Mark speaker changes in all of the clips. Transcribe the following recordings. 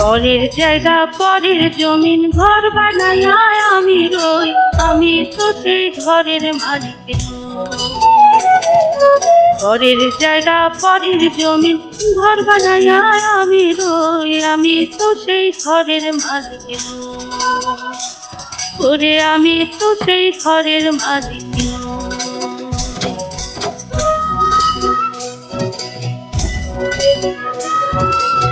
Speaker 1: পরের জায়গা পরের জমিন ঘর বানায় আমি রই আমি তো ঘরের মালিক। পরের জায়গা, পরের জমি, ঘর বানায় আমি রই, আমি তো সেই ঘরের মালিক। ওরে আমি তো সেই ঘরের মালিক। Thank এই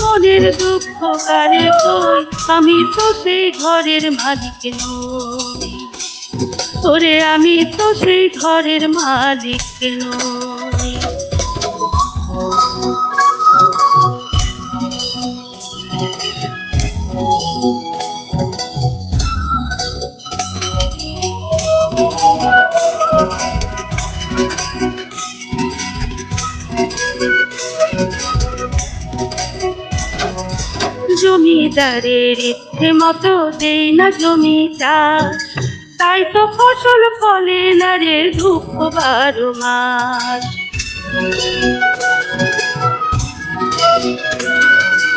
Speaker 1: মনের দুঃখ কারে তোর আমি তো সেই ঘরের মালিক নই। ওরে, আমি তো সেই ঘরের মালিক নই। জমিদারের ইচ্ছে মতো দেই না জমি চাষ তাই তো ফসল ফলে না রে দুঃখ বারো মাস।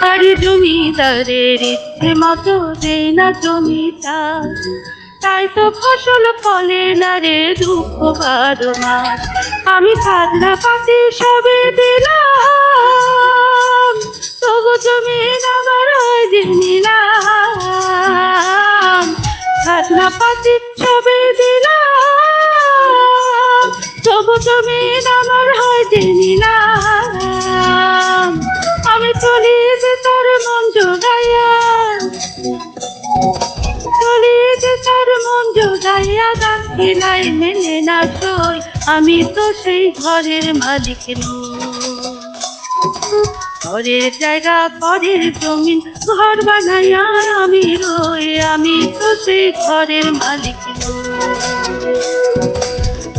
Speaker 1: আরে জমিদারের ইচ্ছে মতো দেই না জমি চাষ তাই তো ফসল ফলে না রে দুঃখ বারো মাস। আমি খাজনা পাতি সবে দিলাম। খাজনা পাতি সবে দিলাম। তবু জমিন আমার দিন নিলাম আমি চলি যে তোর মন জোগাইয়া। চলি যে তোর মন জোগাইয়া গান খেলাই মেনে না সই আমি তো সেই ঘরের মালিক নই। ঘরের জায়গা পরের জমিন, ঘর বানাইয়া আমি রই আমি তো সেই ঘরের মালিক।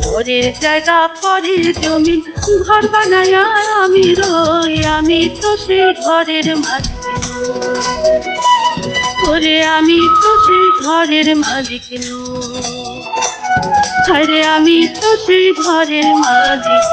Speaker 1: ঘরের জায়গা পরের জমিন, ঘর বানাইয়া আমি রই আমি তো সেই ঘরের মালিক। ওরে আমি তো সেই ঘরের মালিক। আরে আমি তো সেই ঘরের মালিক।